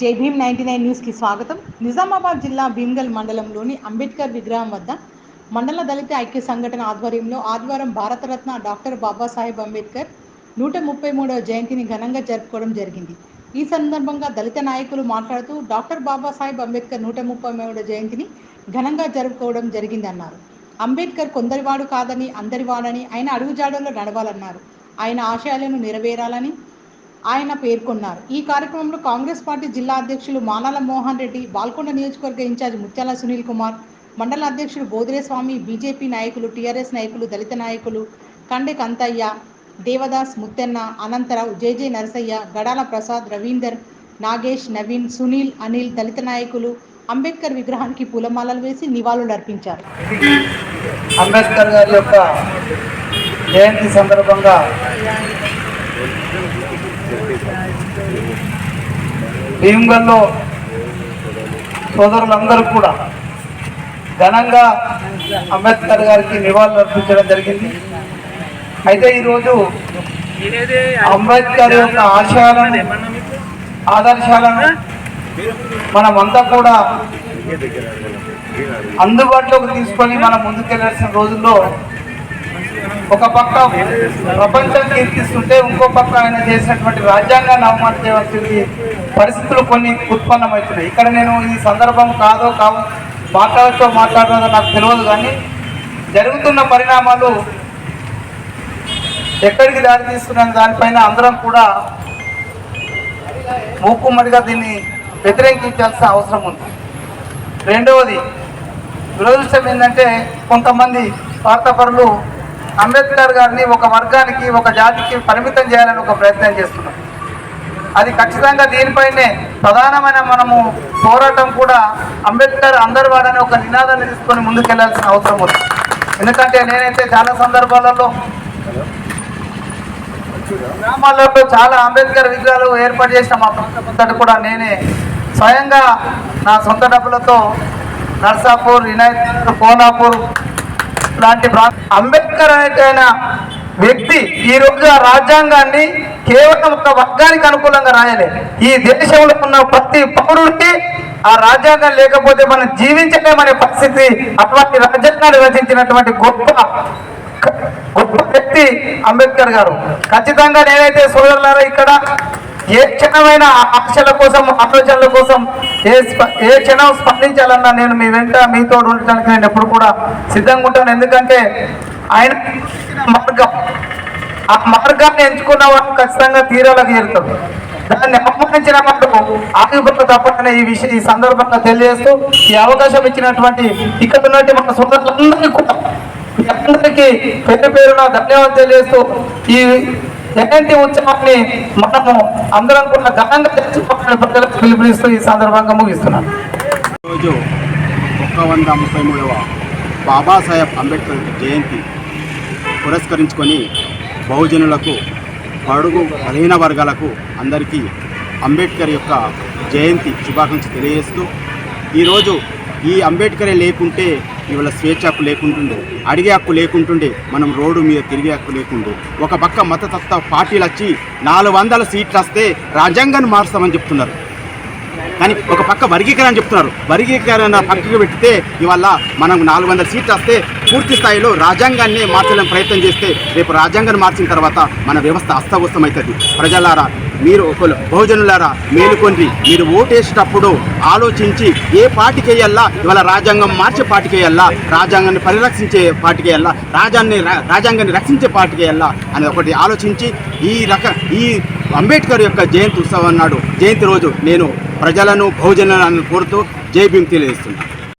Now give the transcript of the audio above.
జై Bhim ninety nine న్యూస్కి స్వాగతం. నిజామాబాద్ జిల్లా భీమ్గల్ మండలంలోని అంబేద్కర్ విగ్రహం వద్ద మండల దళిత ఐక్య సంఘటన ఆధ్వర్యంలో ఆదివారం భారతరత్న డాక్టర్ బాబాసాహెబ్ అంబేద్కర్ నూట ముప్పై మూడవ జయంతిని ఘనంగా జరుపుకోవడం జరిగింది. ఈ సందర్భంగా దళిత నాయకులు మాట్లాడుతూ డాక్టర్ బాబాసాహెబ్ అంబేద్కర్ నూట ముప్పై మూడవ జయంతిని ఘనంగా జరుపుకోవడం జరిగిందన్నారు. అంబేద్కర్ కొందరివాడు కాదని అందరివాడని ఆయన అడుగుజాడల్లో నడవాలన్నారు. ఆయన ఆశయాలను నెరవేరాలని ఆయన పేర్కొన్నారు. ఈ కార్యక్రమంలో కాంగ్రెస్ పార్టీ జిల్లా అధ్యక్షులు మానాల మోహన్ రెడ్డి బాల్కొండ నియోజకవర్గ ఇన్ఛార్జ్ ముత్యాల సునీల్ కుమార్ మండల అధ్యక్షుడు బోధిరే స్వామి బీజేపీ నాయకులు టీఆర్ఎస్ నాయకులు దళిత నాయకులు కండె కంతయ్య దేవదాస్ ముత్తెన్న అనంతరావు జేజే నరసయ్య గడాల ప్రసాద్ రవీందర్ నాగేష్ నవీన్ సునీల్ అనిల్ దళిత నాయకులు అంబేద్కర్ విగ్రహానికి పూలమాలలు వేసి నివాళులు అర్పించారు. అంబేద్కర్ గారి యొక్క జయంతి సందర్భంగా భీమగల్లో సోదరులందరూ కూడా ఘనంగా అంబేద్కర్ గారికి నివాళులు అర్పించడం జరిగింది. అయితే ఈరోజు అంబేద్కర్ యొక్క ఆశయాలను ఆదర్శాలను మనమంతా కూడా అందుబాటులోకి తీసుకొని మనం ముందుకెళ్ళాల్సిన రోజుల్లో ఒక పక్క ప్రపంచం కీర్తిస్తుంటే ఇంకో పక్క ఆయన చేసినటువంటి రాజ్యాంగాన్ని అవమానించవలసిన పరిస్థితులు కొన్ని ఉత్పన్నమవుతున్నాయి. ఇక్కడ నేను ఈ సందర్భం కాదో కావు మాట్లాడుతూ మాట్లాడదో నాకు తెలియదు కానీ జరుగుతున్న పరిణామాలు ఎక్కడికి దారి తీస్తున్న దానిపైన అందరం కూడా మూకుమ్మడిగా దీన్ని వ్యతిరేకించాల్సిన అవసరం ఉంది. రెండవది దురదృష్టం ఏంటంటే కొంతమంది వార్తాపరులు అంబేద్కర్ గారిని ఒక వర్గానికి ఒక జాతికి పరిమితం చేయాలని ఒక ప్రయత్నం చేస్తున్నాం. అది ఖచ్చితంగా దీనిపైనే ప్రధానమైన మనము పోరాటం కూడా అంబేద్కర్ అందరి వాడని ఒక నినాదాన్ని తీసుకొని ముందుకెళ్ళాల్సిన అవసరం ఉంది. ఎందుకంటే నేనైతే చాలా సందర్భాలలో గ్రామాలలో చాలా అంబేద్కర్ విగ్రహాలు ఏర్పాటు చేసిన మా ప్రాంతం కూడా నేనే స్వయంగా నా సొంత డబ్బులతో నర్సాపూర్ వినాయక్ కోనాపూర్ లాంటి అంబేద్కర్ అయిన వ్యక్తి ఈ రోజు ఆ రాజ్యాంగాన్ని కేవలం ఒక వర్గానికి అనుకూలంగా రాయలే. ఈ దేశంలో ఉన్న ప్రతి పౌరుడికి ఆ రాజ్యాంగం లేకపోతే మనం జీవించలేమనే పరిస్థితి అటువంటి రాజ్యాంగాన్ని రచించినటువంటి గొప్ప గొప్ప వ్యక్తి అంబేద్కర్ గారు. ఖచ్చితంగా నేనైతే సోదరులారా ఇక్కడ ఏ క్షణమైన ఆశల కోసం ఆలోచనల కోసం ఏ స్ప- ఏ క్షణం స్పందించాలన్నా నేను మీ వెంట మీతో ఉండటానికి నేను ఎప్పుడు కూడా సిద్ధంగా ఉంటాను. ఎందుకంటే ఆయన మార్గం ఆ మార్గాన్ని ఎంచుకున్న వాళ్ళు ఖచ్చితంగా తీరాలకు చేరుతారు దాన్ని అవమానించిన మటుకు ఆగిపోత తప్పని ఈ విషయం ఈ సందర్భంగా తెలియజేస్తూ ఈ అవకాశం ఇచ్చినటువంటి ఇక్కడ ఉన్నటువంటి మన సోదరులందరికీ కూడా మీ అందరికీ పేరు పేరున ధన్యవాదాలు తెలియజేస్తూ ఈ జయంతి ఉత్సవాన్ని మనము అందరం కూడా ఘనంగా ప్రజలకు పిలుపునిస్తూ ఈ సందర్భంగా ముగిస్తున్నాను. రోజు ఒక వంద ముప్పై మూడవ బాబాసాహెబ్ అంబేద్కర్ జయంతి పురస్కరించుకొని బహుజనులకు పడుగు బలహీన వర్గాలకు అందరికీ అంబేద్కర్ యొక్క జయంతి శుభాకాంక్షలు తెలియజేస్తూ ఈరోజు ఈ అంబేద్కరే లేకుంటే ఇవాళ స్వేచ్ఛ హక్కు లేకుంటుండే అడిగే హక్కు లేకుంటుండే మనం రోడ్డు మీద తిరిగే హక్కు లేకుండే. ఒక పక్క మతతత్వ పార్టీలు వచ్చి నాలుగు వందల సీట్లు వస్తే రాజ్యాంగాన్ని మార్స్తామని చెప్తున్నారు. కానీ ఒక పక్క వర్గీకరణ చెప్తున్నారు. వర్గీకరణ పక్కకు పెడితే ఇవాళ మనం నాలుగు వందల సీట్లు వస్తే పూర్తి స్థాయిలో రాజ్యాంగాన్ని మార్చాలని ప్రయత్నం చేస్తే రేపు రాజ్యాంగాన్ని మార్చిన తర్వాత మన వ్యవస్థ అస్తవ్యస్తమవుతుంది. ప్రజలారా మీరు ఒకరు బహుజనులారా మేలుకొండ్రి. మీరు ఓటేసేటప్పుడు ఆలోచించి ఏ పార్టీకి ఇవాళ రాజ్యాంగం మార్చే పార్టీకి రాజ్యాంగాన్ని పరిరక్షించే పార్టీకి రాజాన్ని రాజ్యాన్ని రా- రాజ్యాంగాన్ని రక్షించే పార్టీకి వేయాలా అని ఒకటి ఆలోచించి ఈ రక ఈ అంబేద్కర్ యొక్క జయంతి ఉత్సవం నాడు జయంతి రోజు నేను ప్రజలను బహుజనులను కోరుతూ జై భీమ్ తెలియజేస్తున్నాను.